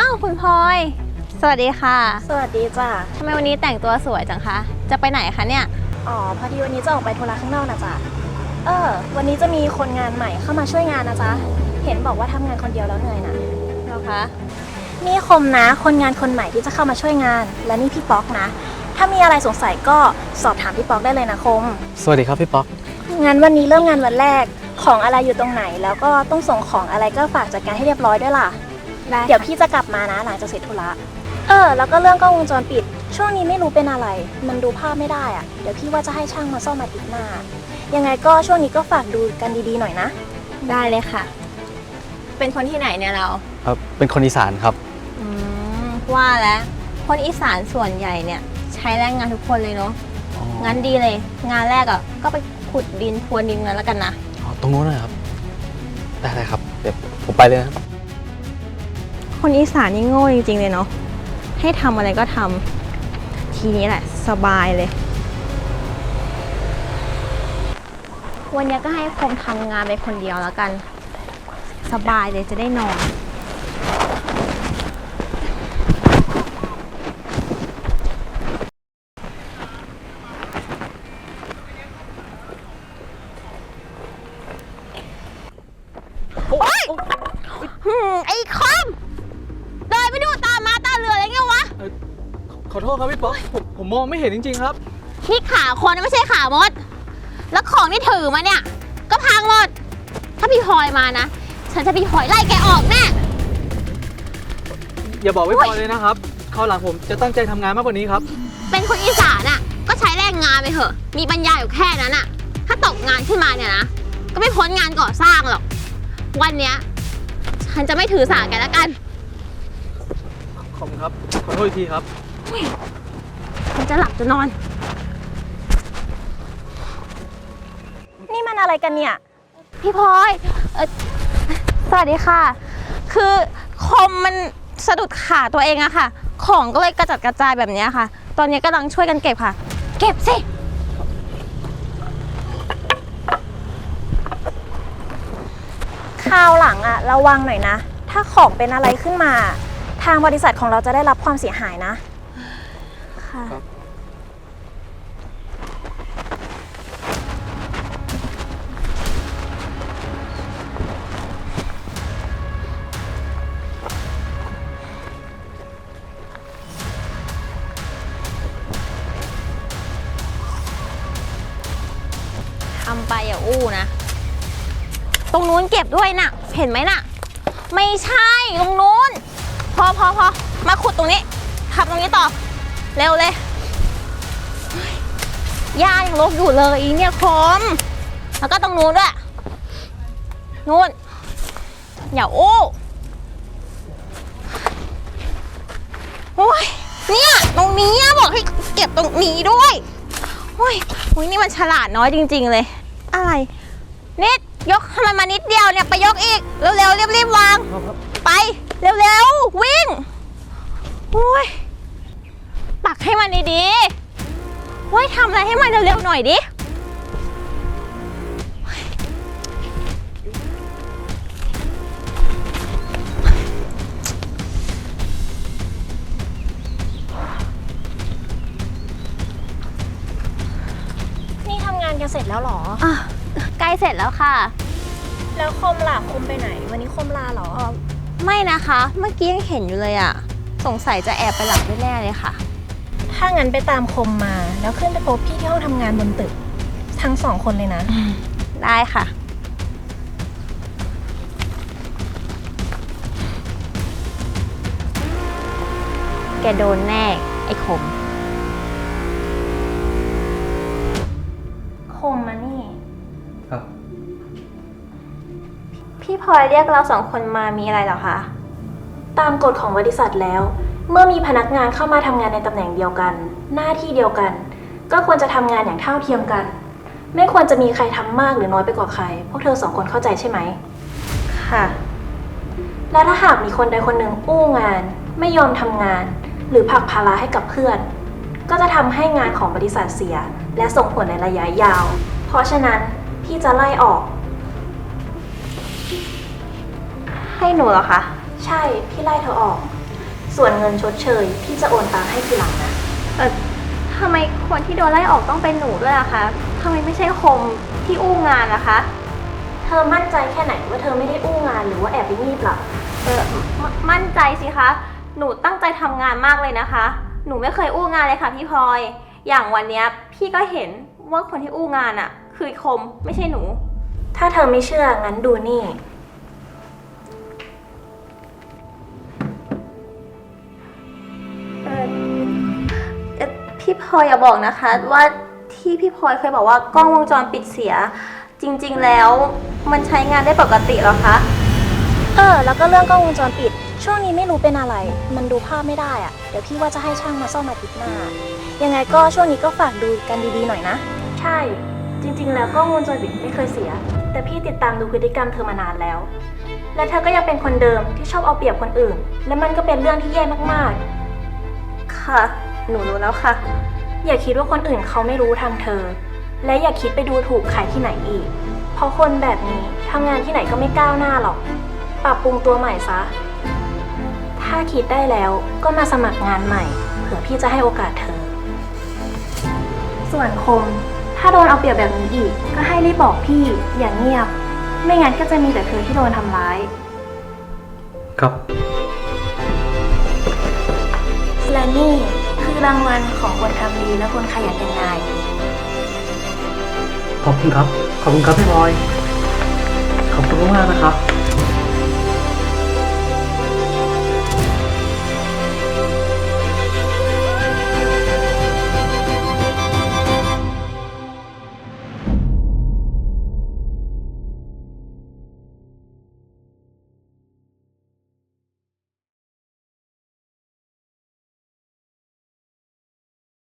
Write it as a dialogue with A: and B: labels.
A: อ้าวคุณพลอย สวัสดีค่ะ
B: สวัสดีจ้ะ
A: ทำไมวันนี้แต่งตัวสวยจังคะ จะไปไหนคะเนี่ย
B: อ๋อ พอดีวันนี้จะออกไปธุระข้างนอกนะจ๊ะ เออ วันนี้จะมีคนงานใหม่เข้ามาช่วยงานนะจ๊ะ เห็นบอกว่าทำงานคนเดียวแล้วเหนื่อยนะ
A: เหรอคะ
B: นี่คมนะ คนงานคนใหม่ที่จะเข้ามาช่วยงาน และนี่พี่ป๊อกนะ ถ้ามีอะไรสงสัยก็สอบถามพี่ป๊อกได้เลยนะคม
C: สวัสดีครับพี่ป๊อก
B: งั้นวันนี้เริ่มงานวันแรก ของอะไรอยู่ตรงไหน แล้วก็ต้องส่งของอะไรก็ฝากจัดการให้เรียบร้อยด้วยล่ะ
A: ได้
B: เดี๋ยวพี่จะกลับมานะหลังจากเสร็จธุระ เออ แล้วก็เรื่องกล้องวงจรปิด ช่วงนี้ไม่รู้เป็นอะไร มันดูภาพไม่ได้อะเดี๋ยวพี่ว่าจะให้ช่างมาซ่อมมาติดหน้า ยังไงก็ช่วงนี้ก็ฝากดูกันดีๆหน่อยนะ
A: ได้เลยค่ะ เป็นคนที่ไหนเนี่ยเรา
C: เอ่อเป็นคนอีสานครับ
A: อืมว่าแล้ว คนอีสานส่วนใหญ่เนี่ย ใช้แรงงานทุกคนเลยเนาะ งั้นดีเลย งานแรกอะ่ะ ก็ไปขุดดินพรวนดินกันแล้วกันนะ
C: อ๋อตรงนู้นนะครับ ได้เลยครับ เดี๋ยวผมไปเลยนะครับ
A: คนอีสานนี่โง่จริง ๆ เลยเนาะให้ทำอะไรก็ทำทีนี้แหละสบายเลย วันนี้ก็ให้ผมทำงานไปคนเดียวแล้วกัน สบายเลยจะได้นอน
C: ขอโทษครับพี่ป๊อกผมผมมองไม่เห็นจริง ๆ ครับ
A: ที่ขาคนไม่ใช่ขามด แล้วของที่ถือมาเนี่ย ก็พังหมด ถ้าพี่พลอยมานะ ฉันจะพี่พลอยไล่แกออกแน่
C: อย่าบอกพี่พลอยเลยนะครับคราวหลังผมจะตั้งใจทำงานมากกว่านี้ครับ
A: เป็นคนอีสานอะ ก็ใช้แรงงานไปเถอะ มีปัญญาอยู่แค่นั้นอะ ถ้าตกงานขึ้นมาเนี่ยนะ ก็ไม่พ้นงานก่อสร้างหรอก วันเนี้ยฉันจะไม่ถือสาแกแล้วกัน
C: ขอบคุณครับ ขอโทษอีกทีครับ
A: ฉันจะหลับจะนอน
B: นี่มันอะไรกันเนี่ย
A: พี่พลอยเอ่อสวัสดีค่ะ คือคอมมันสะดุดขาตัวเองอะค่ะ ของก็เลยกระจัดกระจายแบบเนี้ยค่ะ ตอนนี้กำลังช่วยกันเก็บค่ะ เก็บสิ
B: คราวหลังอะระวังหน่อยนะ ถ้าของเป็นอะไรขึ้นมา ทางบริษัทของเราจะได้รับความเสียหายนะ
A: ค่ะ
C: ครับ
A: ทำไปอย่าอู้นะ ตรงนู้นเก็บด้วยน่ะ เห็นไหมน่ะ ไม่ใช่ตรงนู้น พอพอพอมาขุดตรงนี้ทำตรงนี้ต่อ เร็วเลยเฮ้ยหญ้ายังรกอยู่เลยอีเนี่ยคมแล้วก็ตรงนู้นด้วยนู้นอย่าอู้โอ้ยเนี่ยตรงนี้อะบอกให้เก็บตรงนี้ด้วยโอ้ยโอ้ยนี่มันฉลาดน้อยจริง ๆ เลย อะไรนิดยกทำไมมานิดเดียวเนี่ยไปยกอีกเร็วๆรีบๆวาง ไปเร็วๆวิ่งโอ้ยปัก ให้มันดีๆเฮ้ยทำอะไรให้มันเร็วๆหน่อยดิ
B: นี่ทำงานกันเสร็จแล้วเหรอ
A: อะใกล้เสร็จแล้วค่ะ
B: แล้วคมล่ะคมไปไหน วันนี้คมลาเหรอ
A: ไม่นะคะ เมื่อกี้ยังเห็นอยู่เลยอะสงสัยจะแอบไปหลับแน่ๆเลยค่ะ
B: ถ้างั้นไปตามคมมา แล้วขึ้นไปพบพี่ที่ห้องทำงานบนตึก ทั้งสองคนเลยนะ
A: ได้ค่ะ แกโดนแน่ ไอ้ขม
B: คมมานี่
C: ครับ
A: พี่พลอยเรียกเราสองคนมามีอะไรเหรอคะ
B: ตามกฎของบริษัทแล้ว เมื่อมีพนักงานเข้ามาทำงานในตำแหน่งเดียวกัน หน้าที่เดียวกัน ก็ควรจะทำงานอย่างเท่าเทียมกัน ไม่ควรจะมีใครทำมากหรือน้อยไปกว่าใคร พวกเธอสองคนเข้าใจใช่ไหม
A: ค่ะ
B: และถ้าหากมีคนใดคนหนึ่งอู้งาน ไม่ยอมทำงาน หรือผลักภาระให้กับเพื่อน ก็จะทำให้งานของบริษัทเสีย และส่งผลในระยะยาว เพราะฉะนั้นพี่จะไล่ออก
A: ให้หนูเหรอคะ
B: ใช่ พี่ไล่เธอออก ส่วนเงินชดเชยพี่จะโอนตามให้ทีหลังนะ
A: เออทำไมคนที่โดนไล่ออกต้องเป็นหนูด้วยล่ะคะทำไมไม่ใช่คมที่อู้งานล่ะคะ
B: เธอมั่นใจแค่ไหนว่าเธอไม่ได้อู้งานหรือว่าแอบไปงีบหลับ
A: เออมมั่นใจสิคะ หนูตั้งใจทำงานมากเลยนะคะ หนูไม่เคยอู้งานเลยค่ะพี่พลอย อย่างวันเนี้ยพี่ก็เห็นว่าคนที่อู้งานอะ่ะคือคมไม่ใช่หนู
B: ถ้าเธอไม่เชื่องั้นดูนี่
A: พี่พลอยอย่าบอกนะคะว่าที่พี่พลอยเคยบอกว่ากล้องวงจรปิดเสีย จริงๆแล้วมันใช้งานได้ปกติเหรอคะ
B: เออ แล้วก็เรื่องกล้องวงจรปิด ช่วงนี้ไม่รู้เป็นอะไร มันดูภาพไม่ได้อะเดี๋ยวพี่ว่าจะให้ช่างมาซ่อมอาทิตย์หน้า ยังไงก็ช่วงนี้ก็ฝากดูกันดีๆหน่อยนะ ใช่ จริงๆ แล้วกล้องวงจรปิดไม่เคยเสีย แต่พี่ติดตามดูพฤติกรรมเธอมานานแล้ว และเธอก็ยังเป็นคนเดิมที่ชอบเอาเปรียบคนอื่น และมันก็เป็นเรื่องที่แย่มาก
A: ค่ะ หนูรู้แล้วค่ะ
B: ๆอย่าคิดว่าคนอื่นเขาไม่รู้ทางเธอ และอย่าคิดไปดูถูกใครที่ไหนอีก เพราะคนแบบนี้ทำงานที่ไหนก็ไม่ก้าวหน้าหรอก ปรับปรุงตัวใหม่ซะ ถ้าคิดได้แล้วก็มาสมัครงานใหม่ เผื่อพี่จะให้โอกาสเธอ ส่วนคม ถ้าโดนเอาเปรียบแบบนี้อีก ก็ให้รีบบอกพี่ อย่างเงียบ ไม่งั้นก็จะมีแต่เธอที่โดนทำร้าย
C: ครับ
B: และนี่คือ รางวัลของคนทำดีและคนขยันเป็นนาย
C: ขอบคุณครับ ขอบคุณครับพี่พลอย ขอบคุณมากๆนะครับ